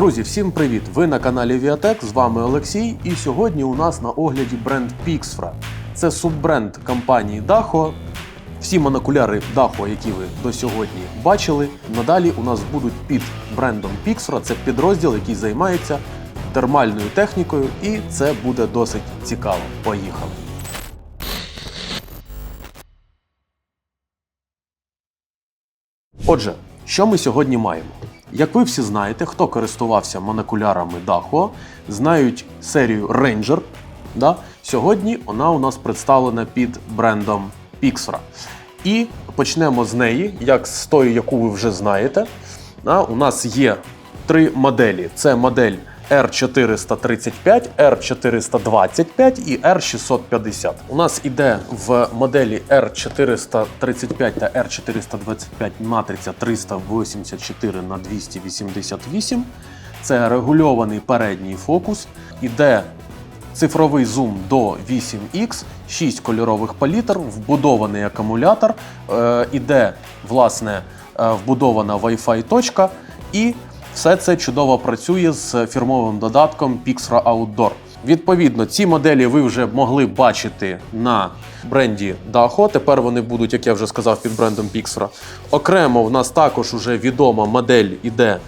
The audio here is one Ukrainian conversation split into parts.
Друзі, всім привіт! Ви на каналі Viatech, з вами Олексій. І сьогодні у нас на огляді бренд Pixfra. Це суббренд компанії Daho. Всі монокуляри Daho, які ви до сьогодні бачили, надалі у нас будуть під брендом Pixfra. Це підрозділ, який займається термальною технікою, і це буде досить цікаво. Поїхали! Отже, що ми сьогодні маємо? Як ви всі знаєте, хто користувався монокулярами Daho, знають серію Ranger. Да? Сьогодні вона у нас представлена під брендом Pixra. І почнемо з неї, як з тої, яку ви вже знаєте. Да? У нас є три моделі: це модель R435, R425 і R650. У нас іде в моделі R435 та R425 матриця 384 на 288. Це регульований передній фокус. Іде цифровий зум до 8X, 6 кольорових палітр, вбудований акумулятор, е, іде власне е, вбудована Wi-Fi точка і все це чудово працює з фірмовим додатком Pixra Outdoor. Відповідно, ці моделі ви вже могли бачити на бренді Daho. Тепер вони будуть, як я вже сказав, під брендом Pixra. Окремо в нас також уже відома модель іде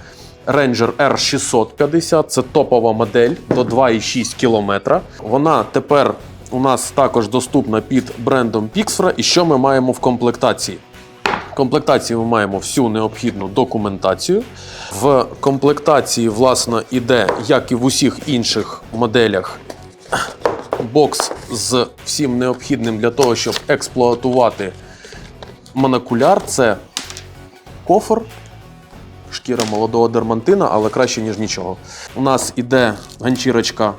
Ranger R650. Це топова модель до 2,6 км. Вона тепер у нас також доступна під брендом Pixra. І що ми маємо в комплектації? Комплектації ми маємо всю необхідну документацію. В комплектації, власне, іде, як і в усіх інших моделях, бокс з всім необхідним для того, щоб експлуатувати монокуляр. Це кофр, шкіра молодого дермантина, але краще, ніж нічого. У нас іде ганчірочка,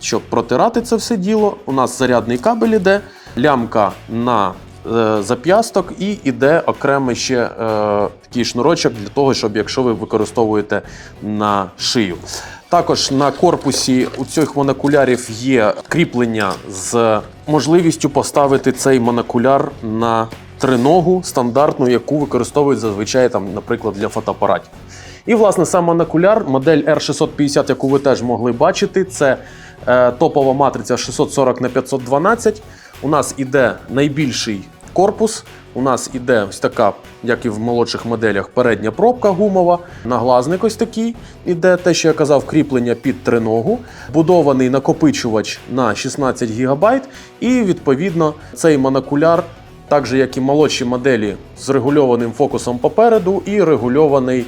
щоб протирати це все діло. У нас зарядний кабель іде, лямка на зап'ясток і іде окремий ще е, такий шнурочок для того, щоб якщо ви використовуєте на шию. Також на корпусі у цих монокулярів є кріплення з можливістю поставити цей монокуляр на триногу стандартну, яку використовують зазвичай там, наприклад, для фотоапаратів. І, власне, сам монокуляр, модель R650, яку ви теж могли бачити, це е, топова матриця 640 на 512. У нас іде найбільший корпус. У нас іде ось така, як і в молодших моделях, передня пробка гумова, наглазник ось такий. Іде те, що я казав, кріплення під триногу, будований накопичувач на 16 ГБ. І відповідно цей монокуляр, так же як і молодші моделі, з регульованим фокусом попереду і регульований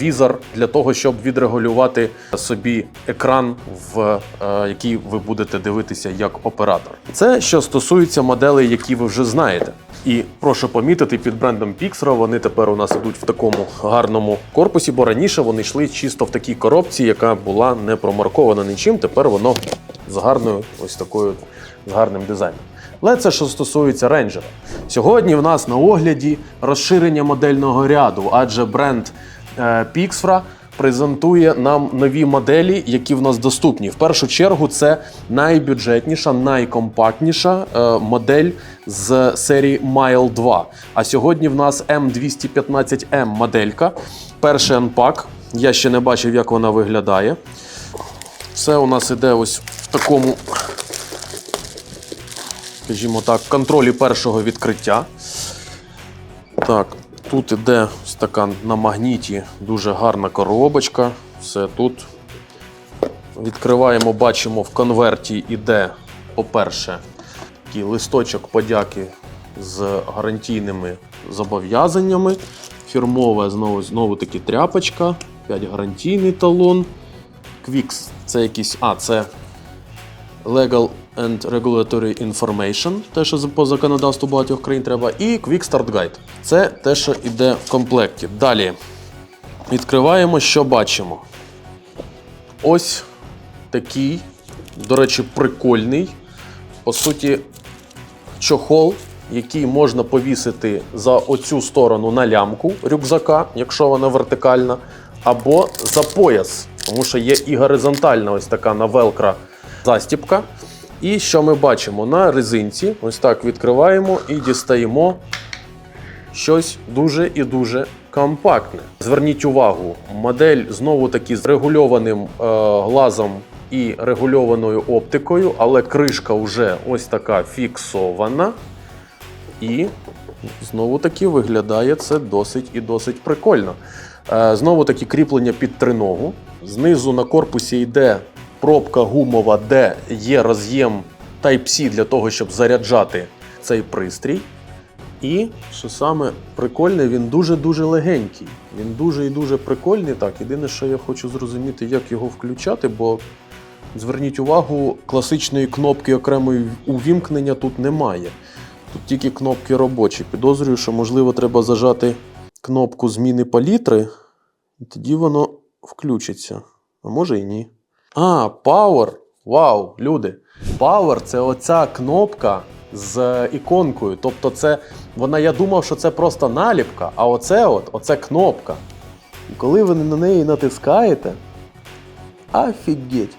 візор для того, щоб відрегулювати собі екран, в е, який ви будете дивитися як оператор. Це що стосується моделей, які ви вже знаєте. І прошу помітити, під брендом Pixra вони тепер у нас ідуть в такому гарному корпусі, бо раніше вони йшли чисто в такій коробці, яка була не промаркована нічим. Тепер воно з гарною, ось такою з гарним дизайном. Але це що стосується рейнджера. Сьогодні в нас на огляді розширення модельного ряду, адже бренд е, Pixfra презентує нам нові моделі, які в нас доступні. В першу чергу це найбюджетніша, найкомпактніша е, модель з серії Mile 2. А сьогодні в нас M215M моделька. Перший анпак. Я ще не бачив, як вона виглядає. Все у нас іде ось в такому, скажімо так, контролі першого відкриття. Так, тут іде ось така на магніті дуже гарна коробочка. Все тут. Відкриваємо, бачимо, в конверті іде, по-перше, такий листочок подяки з гарантійними зобов'язаннями. Фірмова знову, знову таки тряпочка, 5 гарантійний талон. Quicks це якийсь. А, це Legal and Regulatory Information, те, що по законодавству багатьох країн треба, і Quick Start Guide. Це те, що йде в комплекті. Далі відкриваємо, що бачимо. Ось такий, до речі, прикольний. По суті, чохол, який можна повісити за оцю сторону на лямку рюкзака, якщо вона вертикальна, або за пояс, тому що є і горизонтальна ось така на велкра застіпка. І що ми бачимо? На резинці, ось так відкриваємо і дістаємо щось дуже і дуже компактне. Зверніть увагу, модель знову таки з регульованим е, глазом і регульованою оптикою, але кришка вже ось така фіксована. І знову таки виглядає це досить і досить прикольно. Е, Знову таки кріплення під триногу. Знизу на корпусі йде пробка гумова, де є роз'єм Type-C для того, щоб заряджати цей пристрій. І що саме прикольне, він дуже-дуже легенький. Він дуже і дуже прикольний. Так, єдине, що я хочу зрозуміти, як його включати, бо зверніть увагу, класичної кнопки окремої увімкнення тут немає. Тут тільки кнопки робочі. Підозрюю, що можливо треба зажати кнопку зміни палітри, і тоді воно включиться. А може і ні. А, Power. Вау, люди. Power це оця кнопка з іконкою. Тобто, це вона, я думав, що це просто наліпка, а оце от, оце кнопка. І коли ви на неї натискаєте. Офігеть.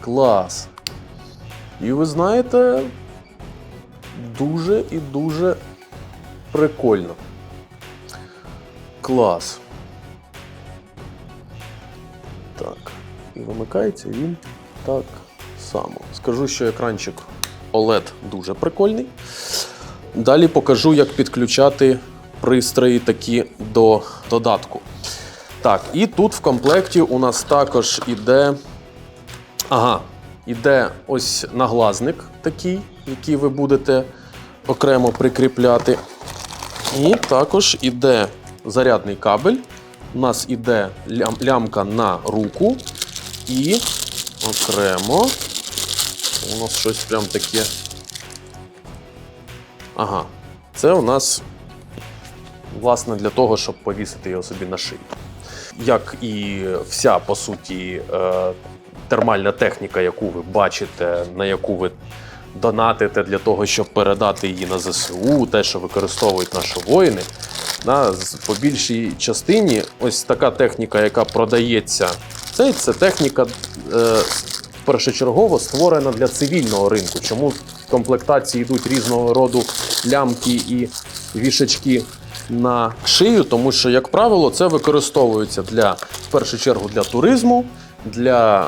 Клас. І ви знаєте, дуже і дуже прикольно. Клас. Так. І вимикається він так само. Скажу, що екранчик OLED дуже прикольний. Далі покажу, як підключати пристрої такі до додатку. Так, і тут в комплекті у нас також іде. Ага, іде ось наглазник такий, який ви будете окремо прикріпляти. І також іде зарядний кабель. У нас іде лям- лямка на руку. І окремо. У нас щось прям таке. Ага. Це у нас, власне, для того, щоб повісити його собі на шию. Як і вся, по суті, е, термальна техніка, яку ви бачите, на яку ви донатите для того, щоб передати її на ЗСУ, те, що використовують наші воїни. По більшій частині ось така техніка, яка продається, це, це техніка е, першочергово створена для цивільного ринку. Чому в комплектації йдуть різного роду лямки і вішачки на шию? Тому що, як правило, це використовується для в першу чергу для туризму. Для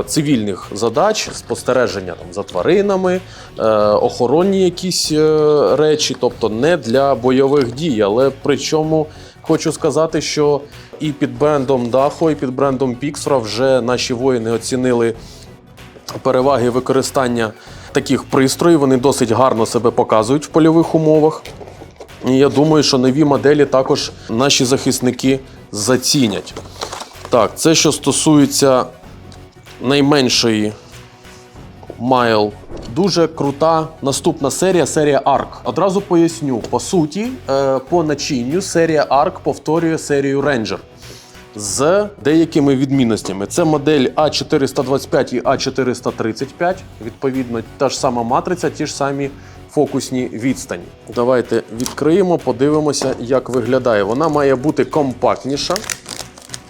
е, цивільних задач спостереження там, за тваринами, е, охоронні якісь е, речі, тобто не для бойових дій. Але причому хочу сказати, що і під брендом Дахо, і під брендом Pixra вже наші воїни оцінили переваги використання таких пристроїв. Вони досить гарно себе показують в польових умовах. І я думаю, що нові моделі також наші захисники зацінять. Так, це що стосується найменшої Майл. Дуже крута наступна серія серія ARC. Одразу поясню. По суті, е, по начинню серія ARC повторює серію Ranger з деякими відмінностями. Це модель А425 і А435. Відповідно, та ж сама матриця, ті ж самі фокусні відстані. Давайте відкриємо, подивимося, як виглядає. Вона має бути компактніша.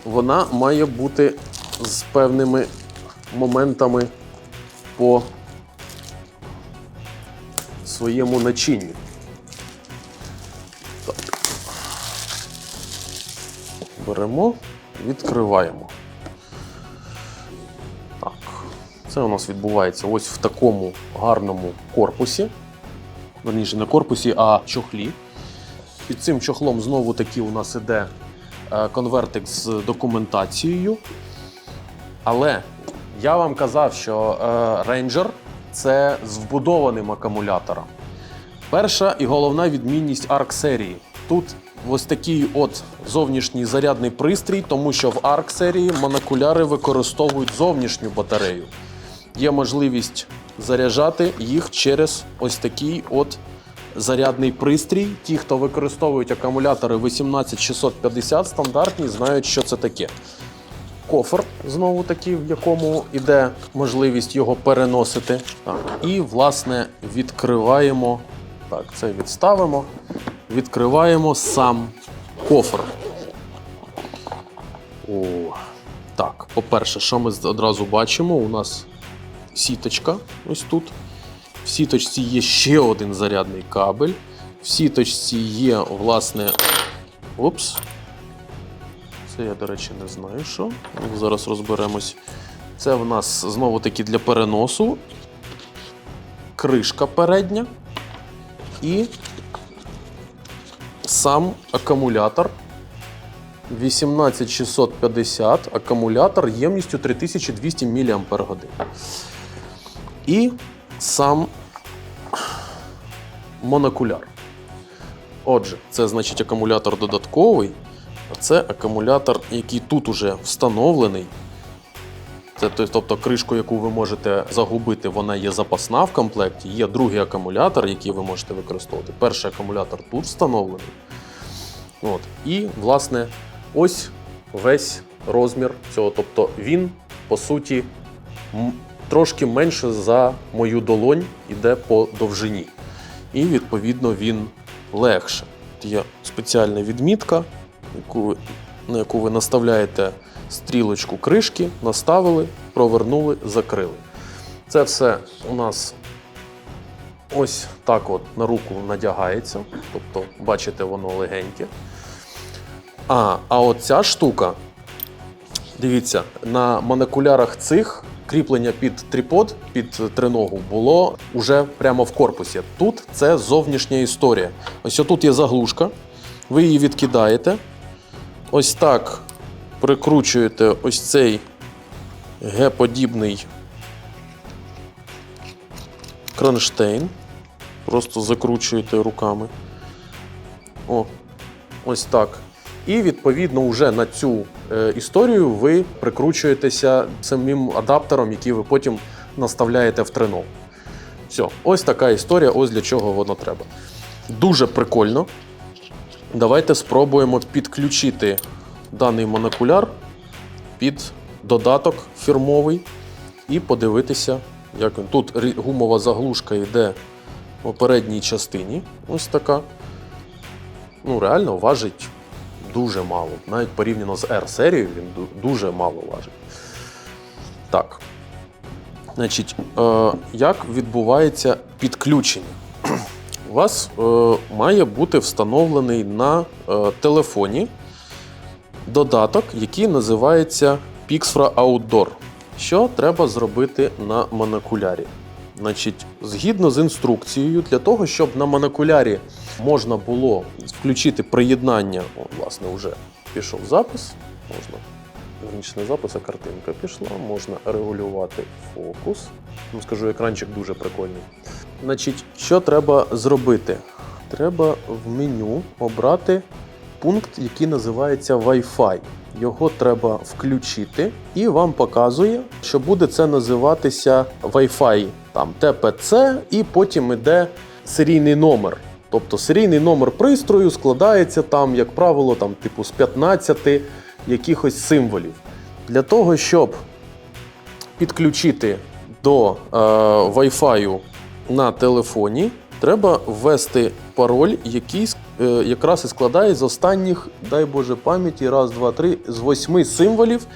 Вона має бути з певними моментами по своєму начинню. Так. Беремо, відкриваємо. Так. Це у нас відбувається ось в такому гарному корпусі. Верніше, не корпусі, а чохлі. Під цим чохлом знову таки у нас іде е, конвертик з документацією. Але я вам казав, що е, Ranger це з вбудованим акумулятором. Перша і головна відмінність ARC серії. Тут ось такий от зовнішній зарядний пристрій, тому що в ARC серії монокуляри використовують зовнішню батарею. Є можливість заряджати їх через ось такий от зарядний пристрій. Ті, хто використовують акумулятори 18650 стандартні, знають, що це таке кофр, знову таки, в якому йде можливість його переносити. Так. І, власне, відкриваємо. Так, це відставимо. Відкриваємо сам кофр. О, так, по-перше, що ми одразу бачимо? У нас сіточка ось тут. В сіточці є ще один зарядний кабель. В сіточці є, власне, Опс. Це я, до речі, не знаю, що. Зараз розберемось. Це в нас знову таки для переносу. Кришка передня. І сам акумулятор 18650, акумулятор ємністю 3200 мАч. І сам монокуляр. Отже, це значить акумулятор додатковий, це акумулятор, який тут уже встановлений. Це тобто кришку, яку ви можете загубити, вона є запасна в комплекті. Є другий акумулятор, який ви можете використовувати. Перший акумулятор тут встановлений. От. І, власне, ось весь розмір цього. Тобто він, по суті, трошки менше за мою долонь іде по довжині. І, відповідно, він легше. Є спеціальна відмітка, яку на яку ви наставляєте стрілочку кришки, наставили, провернули, закрили. Це все у нас ось так от на руку надягається. Тобто, бачите, воно легеньке. А, а от штука, дивіться, на монокулярах цих кріплення під трипод, під триногу було уже прямо в корпусі. Тут це зовнішня історія. Ось тут є заглушка, ви її відкидаєте. Ось так прикручуєте ось цей Г-подібний кронштейн. Просто закручуєте руками. О, ось так. І відповідно вже на цю е, історію ви прикручуєтеся самим адаптером, який ви потім наставляєте в тренов. Все, ось така історія, ось для чого воно треба. Дуже прикольно. Давайте спробуємо підключити даний монокуляр під додаток фірмовий і подивитися, як він. Тут гумова заглушка йде у передній частині. Ось така. Ну, реально важить дуже мало. Навіть порівняно з R-серією він дуже мало важить. Так. Значить, е, як відбувається підключення? У вас е, має бути встановлений на е, телефоні додаток, який називається Pixfra Outdoor. Що треба зробити на монокулярі? Значить, згідно з інструкцією, для того, щоб на монокулярі можна було включити приєднання, о, власне, вже пішов запис, можна. Не запис, а картинка пішла, можна регулювати фокус. Ну, скажу, екранчик дуже прикольний. Значить, що треба зробити? Треба в меню обрати пункт, який називається Wi-Fi. Його треба включити, і вам показує, що буде це називатися Wi-Fi там TPC, і потім іде серійний номер. Тобто серійний номер пристрою складається там, як правило, там, типу з 15 якихось символів. Для того, щоб підключити до е, Wi-Fi на телефоні, треба ввести пароль, який е, якраз і складає з останніх, дай Боже пам'яті, раз, два, три, з восьми символів,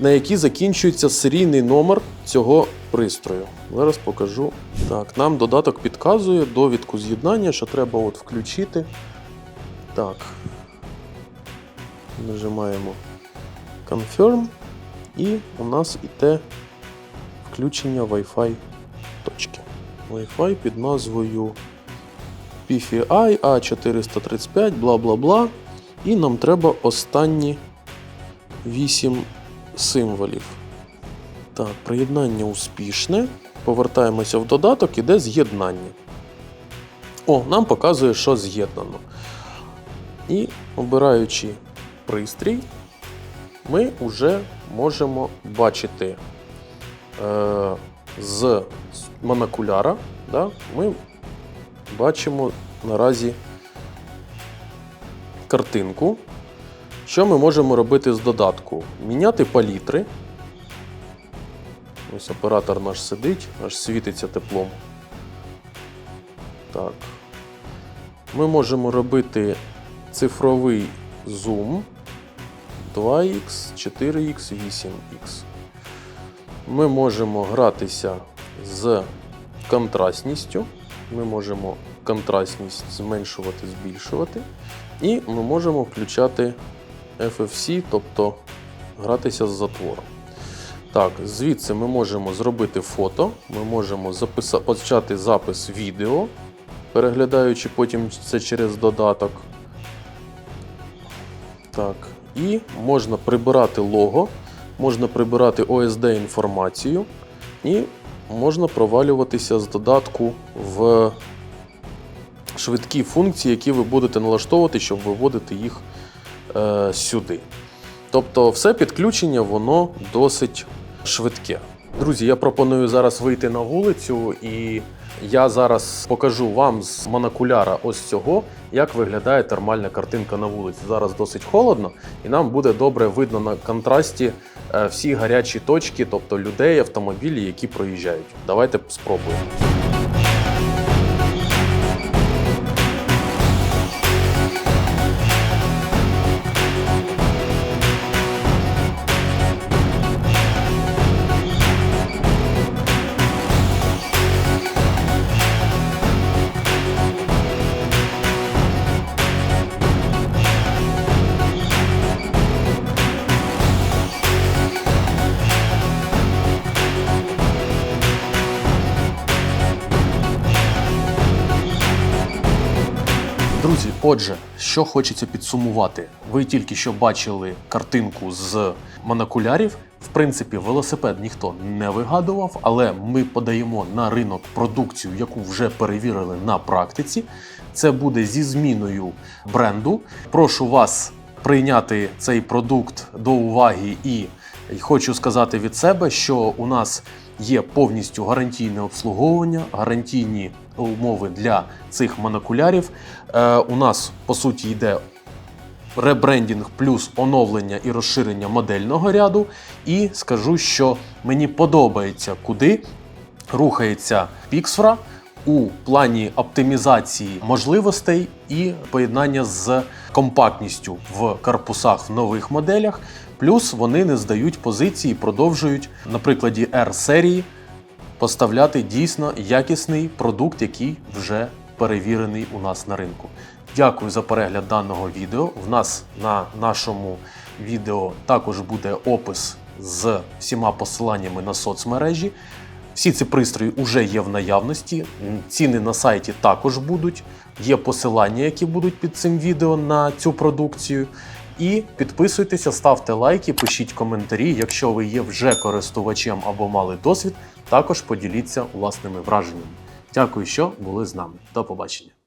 на які закінчується серійний номер цього пристрою. Зараз покажу. Так, нам додаток підказує довідку з'єднання, що треба от включити. Так. Нажимаємо Confirm. І у нас іде включення Wi-Fi точки. Wi-Fi під назвою PFI A435, бла бла бла. І нам треба останні 8 символів. Так, приєднання успішне. Повертаємося в додаток, іде з'єднання. О, нам показує, що з'єднано. І обираючи пристрій, ми вже можемо бачити е, з монокуляра. Да, ми бачимо наразі картинку. Що ми можемо робити з додатку? Міняти палітри. Ось оператор наш сидить, аж світиться теплом. Так. Ми можемо робити цифровий зум 2х, 4х, 8х. Ми можемо гратися з контрастністю. Ми можемо контрастність зменшувати, збільшувати. І ми можемо включати FFC, тобто гратися з затвором. Так, звідси ми можемо зробити фото, ми можемо записа... почати запис відео, переглядаючи потім це через додаток. Так, і можна прибирати лого, можна прибирати OSD інформацію, і можна провалюватися з додатку в швидкі функції, які ви будете налаштовувати, щоб виводити їх е, сюди. Тобто, все підключення воно досить швидке. Друзі, я пропоную зараз вийти на вулицю, і я зараз покажу вам з монокуляра ось цього, як виглядає термальна картинка на вулиці. Зараз досить холодно, і нам буде добре видно на контрасті е, всі гарячі точки, тобто людей, автомобілі, які проїжджають. Давайте спробуємо. Отже, що хочеться підсумувати. Ви тільки що бачили картинку з монокулярів. В принципі, велосипед ніхто не вигадував, але ми подаємо на ринок продукцію, яку вже перевірили на практиці. Це буде зі зміною бренду. Прошу вас прийняти цей продукт до уваги і хочу сказати від себе, що у нас є повністю гарантійне обслуговування, гарантійні умови для цих монокулярів. Е, у нас по суті йде ребрендінг плюс оновлення і розширення модельного ряду. І скажу, що мені подобається, куди рухається Pixfra у плані оптимізації можливостей і поєднання з компактністю в корпусах в нових моделях. Плюс вони не здають позиції, продовжують на прикладі R серії поставляти дійсно якісний продукт, який вже перевірений у нас на ринку. Дякую за перегляд даного відео. В нас на нашому відео також буде опис з всіма посиланнями на соцмережі. Всі ці пристрої вже є в наявності. Ціни на сайті також будуть. Є посилання, які будуть під цим відео на цю продукцію. І підписуйтеся, ставте лайки, пишіть коментарі. Якщо ви є вже користувачем або мали досвід, також поділіться власними враженнями. Дякую, що були з нами. До побачення.